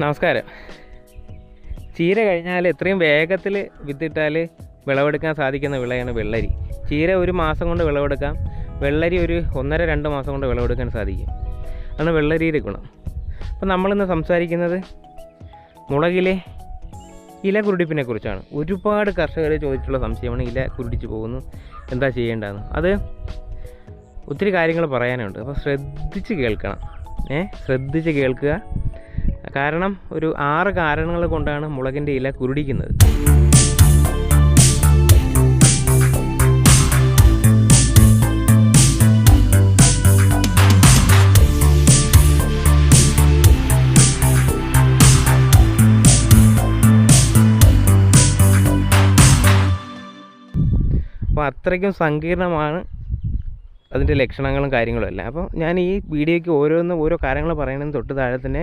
നമസ്കാരം. ചീര കഴിഞ്ഞാൽ എത്രയും വേഗത്തിൽ വിത്തിട്ടാൽ വിളവെടുക്കാൻ സാധിക്കുന്ന വിളയാണ് വെള്ളരി. ചീര ഒരു മാസം കൊണ്ട് വിളവെടുക്കാം. വെള്ളരി ഒരു ഒന്നര രണ്ട് മാസം കൊണ്ട് വിളവെടുക്കാൻ സാധിക്കും. അതാണ് വെള്ളരിയുടെ ഗുണം. അപ്പോൾ നമ്മളിന്ന് സംസാരിക്കുന്നത് മുളകിലെ ഇല കുരുടിപ്പിനെ കുറിച്ചാണ്. ഒരുപാട് കർഷകർ ചോദിച്ചിട്ടുള്ള സംശയമാണ് ഇല കുരുടിച്ച് പോകുന്നു എന്താ ചെയ്യേണ്ടതെന്ന്. അത് ഒത്തിരി കാര്യങ്ങൾ പറയാനുണ്ട്. അപ്പോൾ ശ്രദ്ധിച്ച് കേൾക്കണം. ഏ? ശ്രദ്ധിച്ച് കേൾക്കുക. കാരണം ഒരു ആറ് കാരണങ്ങൾ കൊണ്ടാണ് മുളകിന്റെ ഇല കുരുടിക്കുന്നത്. അപ്പോൾ അത്രയ്ക്കും സങ്കീർണമാണ് അതിന്റെ ലക്ഷണങ്ങളും കാര്യങ്ങളും എല്ലാം. അപ്പോൾ ഞാൻ ഈ വീഡിയോയ്ക്ക് ഓരോന്ന് ഓരോ കാര്യങ്ങൾ പറയണമെന്ന് തൊട്ട് താഴെ തന്നെ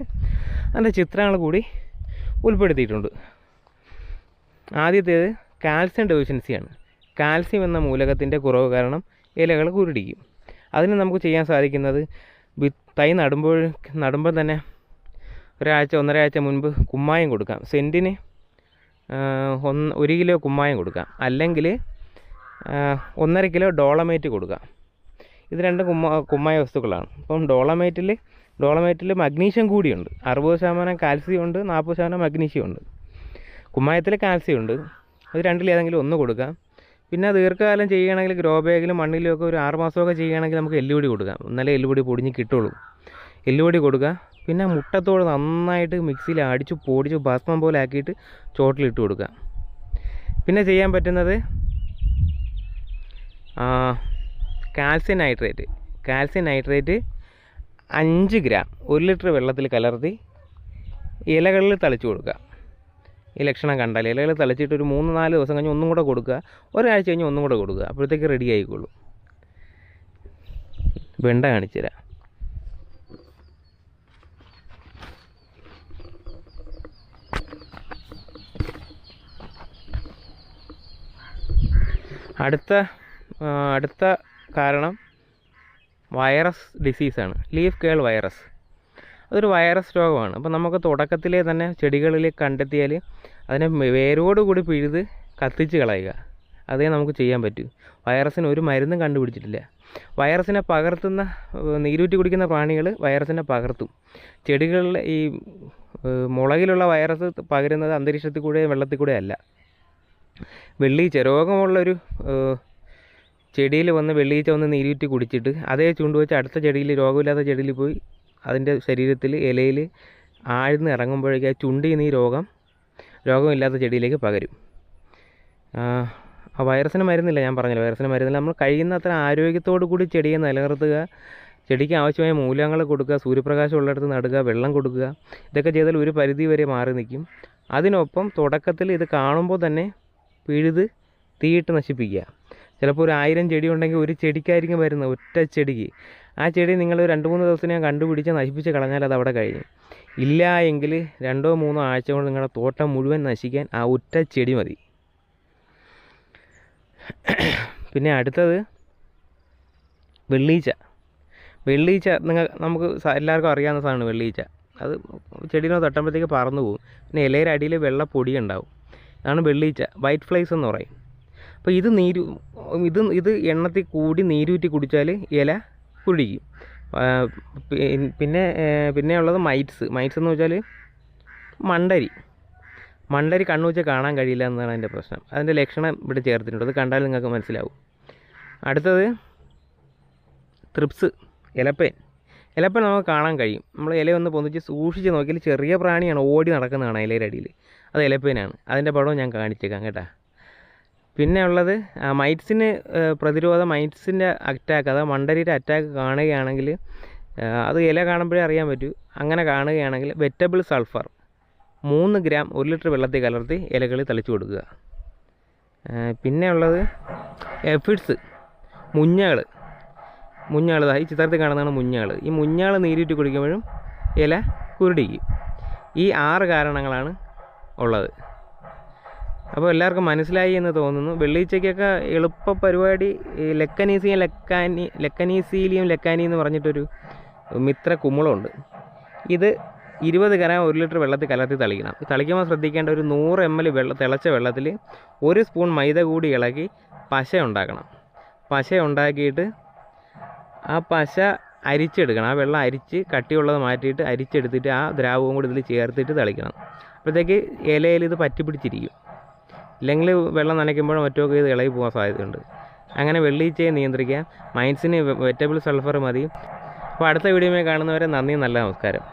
അതിന്റെ ചിത്രങ്ങൾ കൂടി ഉൾപ്പെടുത്തിയിട്ടുണ്ട്. ആദ്യത്തേത് കാൽസ്യം ഡെഫിഷ്യൻസിയാണ്. കാൽസ്യം എന്ന മൂലകത്തിന്റെ കുറവ് കാരണം ഇലകൾ കുരുടിക്കും. അതിന് നമുക്ക് ചെയ്യാൻ സാധിക്കുന്നത് തൈ നടുമ്പോൾ നടുമ്പോൾ തന്നെ ഒരാഴ്ച ഒന്നരയാഴ്ച മുൻപ് കുമ്മായം കൊടുക്കാം. സെന്റിന് ഒന്ന് ഒരു കിലോ കുമ്മായം കൊടുക്കാം. അല്ലെങ്കിൽ ഒന്നര കിലോ ഡോളമേറ്റ് കൊടുക്കാം. ഇത് രണ്ട് കുമ്മ കുമ്മായ വസ്തുക്കളാണ്. അപ്പം ഡോളമേറ്റിൽ ഡോളമേറ്റിൽ മഗ്നീഷ്യം കൂടിയുണ്ട്. അറുപത് ശതമാനം കാൽസ്യം ഉണ്ട് നാൽപ്പത് ശതമാനം മഗ്നീഷ്യം ഉണ്ട്. കുമ്മായത്തിൽ കാൽസ്യം ഉണ്ട്. അത് രണ്ടിലേതെങ്കിലും ഒന്ന് കൊടുക്കാം. പിന്നെ ദീർഘകാലം ചെയ്യുകയാണെങ്കിൽ ഗ്രോ ബാഗിലും മണ്ണിലും ഒക്കെ ഒരു ആറ് മാസമൊക്കെ ചെയ്യുകയാണെങ്കിൽ നമുക്ക് എല്ലുപൊടി കൊടുക്കാം. എന്നാലേ എല്ലുപൊടി പൊടിഞ്ഞ് കിട്ടുള്ളൂ. എല്ലുപൊടി കൊടുക്കുക. പിന്നെ മുട്ടത്തോട് നന്നായിട്ട് മിക്സിയിൽ അടിച്ച് പൊടിച്ച് ഭസ്മം പോലെ ആക്കിയിട്ട് ചോട്ടിലിട്ട് കൊടുക്കുക. പിന്നെ ചെയ്യാൻ പറ്റുന്നത് കാൽസ്യം നൈട്രേറ്റ് കാൽസ്യം നൈട്രേറ്റ് അഞ്ച് ഗ്രാം ഒരു ലിറ്റർ വെള്ളത്തിൽ കലർത്തി ഇലകളിൽ തളിച്ചു കൊടുക്കുക. ഈ ലക്ഷണം കണ്ടാൽ ഇലകൾ തളിച്ചിട്ട് ഒരു മൂന്ന് നാല് ദിവസം കഴിഞ്ഞ് ഒന്നും കൂടെ കൊടുക്കുക. ഒരാഴ്ച കഴിഞ്ഞ് ഒന്നും കൂടെ കൊടുക്കുക. അപ്പോഴത്തേക്ക് റെഡി ആയിക്കോളൂ. വെണ്ട കാണിച്ചു തരാം. അടുത്ത അടുത്ത കാരണം വൈറസ് ഡിസീസാണ്. Leaf curl virus. അതൊരു വൈറസ് രോഗമാണ്. അപ്പോൾ നമുക്ക് തുടക്കത്തിലേ തന്നെ ചെടികളിൽ കണ്ടെത്തിയാൽ അതിനെ വേരോടുകൂടി പിഴുത് കത്തിച്ച് കളയുക. അതേ നമുക്ക് ചെയ്യാൻ പറ്റൂ. വൈറസിന് ഒരു മരുന്നും കണ്ടുപിടിച്ചിട്ടില്ല. വൈറസിനെ പകർത്തുന്ന നീരൂറ്റി കുടിക്കുന്ന പ്രാണികൾ വൈറസിനെ പകർത്തും. ചെടികളിലെ ഈ മുളകിലുള്ള വൈറസ് പകരുന്നത് അന്തരീക്ഷത്തിൽ കൂടെ വെള്ളത്തിൽ കൂടെ അല്ല. വെള്ളീച്ച രോഗമുള്ളൊരു ചെടിയിൽ വന്ന് വെള്ളീച്ച വന്ന് നീരൂറ്റി കുടിച്ചിട്ട് അതേ ചൂണ്ട് വെച്ച് അടുത്ത ചെടിയിൽ രോഗമില്ലാത്ത ചെടിയിൽ പോയി അതിന്റെ ശരീരത്തിൽ ഇലയിൽ ആഴ്ന്ന് ഇറങ്ങുമ്പോഴേക്കും ആ ചുണ്ടിൽ നിന്ന് ഈ രോഗം രോഗമില്ലാത്ത ചെടിയിലേക്ക് പകരും. ആ വൈറസിന് മരുന്നില്ല ഞാൻ പറഞ്ഞില്ല. വൈറസിന് മരുന്നില്ല. നമ്മൾ കഴിയുന്നത്ര ആരോഗ്യത്തോടു കൂടി ചെടിയെ നിലനിർത്തുക ചെടിക്ക് ആവശ്യമായ മൂല്യങ്ങൾ കൊടുക്കുക സൂര്യപ്രകാശം ഉള്ളിടത്ത് നടുക വെള്ളം കൊടുക്കുക ഇതൊക്കെ ചെയ്താൽ ഒരു പരിധി വരെ മാറി നിൽക്കും. അതിനൊപ്പം തുടക്കത്തിൽ ഇത് കാണുമ്പോൾ തന്നെ പിഴുത് തീയിട്ട് നശിപ്പിക്കുക. ചിലപ്പോൾ ഒരു ആയിരം ചെടി ഉണ്ടെങ്കിൽ ഒരു ചെടിക്കായിരിക്കും വരുന്നത് ഒറ്റ ചെടിക്ക്. ആ ചെടി നിങ്ങൾ രണ്ട് മൂന്ന് ദിവസത്തിനകം കണ്ടുപിടിച്ച് നശിപ്പിച്ച് കളഞ്ഞാൽ അത് അവിടെ കഴിഞ്ഞു. ഇല്ല എങ്കിൽ രണ്ടോ മൂന്നോ ആഴ്ച കൊണ്ട് നിങ്ങളുടെ തോട്ടം മുഴുവൻ നശിക്കാൻ ആ ഒറ്റ ചെടി മതി. പിന്നെ അടുത്തത് വെള്ളീച്ച. വെള്ളീച്ച നിങ്ങൾ നമുക്ക് എല്ലാവർക്കും അറിയാവുന്ന സാധനമാണ് വെള്ളീച്ച. അത് ചെടീനോ തട്ടുമ്പോഴത്തേക്ക് പറന്നു പോകും. പിന്നെ ഇലയുടെ അടിയിൽ വെള്ള പൊടി ഉണ്ടാവും. അതാണ് വെള്ളീച്ച. വൈറ്റ് ഫ്ലൈസ് എന്ന് പറയും. അപ്പോൾ ഇത് നീരു ഇത് ഇത് എണ്ണത്തിൽ കൂടി നീരൂറ്റി കുടിച്ചാൽ ഇല പുഴുകി പിന്നെ പിന്നെ ഉള്ളത് മൈറ്റ്സ്. മൈറ്റ്സ് എന്ന് വെച്ചാൽ മണ്ടരി. മണ്ടരി കണ്ണു വെച്ചാൽ കാണാൻ കഴിയില്ല എന്നതാണ് അതിന്റെ പ്രശ്നം. അതിന്റെ ലക്ഷണം ഇവിടെ ചേർത്തിട്ടുണ്ട്. അത് കണ്ടാൽ നിങ്ങൾക്ക് മനസ്സിലാവും. അടുത്തത് ത്രിപ്സ് ഇലപ്പേൻ ഇലപ്പേൻ നമുക്ക് കാണാൻ കഴിയും. നമ്മൾ ഇലയൊന്ന് പൊന്നിച്ച് സൂക്ഷിച്ച് നോക്കിയാൽ ചെറിയ പ്രാണിയാണ് ഓടി നടക്കുന്നതാണ് ഇലയുടെ അടിയിൽ അത് ഇലപ്പേനാണ് അതിന്റെ പടവും ഞാൻ കാണിച്ചേക്കാം കേട്ടോ. പിന്നെ ഉള്ളത് മൈറ്റ്സിന് പ്രതിരോധ മൈറ്റ്സിന്റെ അറ്റാക്ക് അതായത് മണ്ടരിയുടെ അറ്റാക്ക് കാണുകയാണെങ്കിൽ അത് ഇല കാണുമ്പോഴേ അറിയാൻ പറ്റൂ. അങ്ങനെ കാണുകയാണെങ്കിൽ വെറ്റബിൾ സൾഫർ മൂന്ന് ഗ്രാം ഒരു ലിറ്റർ വെള്ളത്തിൽ കലർത്തി ഇലകളിൽ തളിച്ചു കൊടുക്കുക. പിന്നെ ഉള്ളത് എഫിഡ്സ് മുഞ്ഞകൾ മുഞ്ഞകൾ ഈ ചിത്രത്തിൽ കാണുന്നതാണ് മുഞ്ഞകൾ ഈ മുഞ്ഞകൾ നീരിട്ട് കുടിക്കുമ്പോഴും ഇല കുരുടിക്കും. ഈ ആറ് കാരണങ്ങളാണ് ഉള്ളത്. അപ്പോൾ എല്ലാവർക്കും മനസ്സിലായി എന്ന് തോന്നുന്നു. വെള്ളീച്ചയ്ക്കൊക്കെ എളുപ്പ പരിപാടി ലെക്കനീസിയം ലെക്കാനി ലെക്കനീസീലിയം ലെക്കാനി എന്ന് പറഞ്ഞിട്ടൊരു മിത്ര കുമ്മളമുണ്ട് ഇത് ഇരുപത് ഗ്രാം ഒരു ലിറ്റർ വെള്ളത്തിൽ കലർത്തി തളിക്കണം. തളിക്കുമ്പോൾ ശ്രദ്ധിക്കേണ്ട ഒരു നൂറ് എം എൽ വെള്ള തിളച്ച വെള്ളത്തിൽ ഒരു സ്പൂൺ മൈദ കൂടി ഇളക്കി പശ ഉണ്ടാക്കണം. പശ ഉണ്ടാക്കിയിട്ട് ആ പശ അരിച്ചെടുക്കണം. ആ വെള്ളം അരിച്ച് കട്ടിയുള്ളത് മാറ്റിയിട്ട് അരിച്ചെടുത്തിട്ട് ആ ദ്രാവകവും കൂടി ഇതിൽ ചേർത്തിട്ട് തളിക്കണം. അപ്പോഴത്തേക്ക് ഇലയിൽ ഇത് പറ്റി പിടിച്ചിരിക്കും ഇല്ലെങ്കിൽ വെള്ളം നനയ്ക്കുമ്പോഴും മറ്റൊക്കെ ഇത് ഇളകി പോകാൻ സാധ്യതയുണ്ട്. അങ്ങനെ വെള്ളീച്ചയെ നിയന്ത്രിക്കാൻ മൈൻസിന് വെറ്റബിൾ സൾഫർ മതി. അപ്പോൾ അടുത്ത വീഡിയോയിൽ കാണുന്നവരെ നന്ദി നല്ല നമസ്കാരം.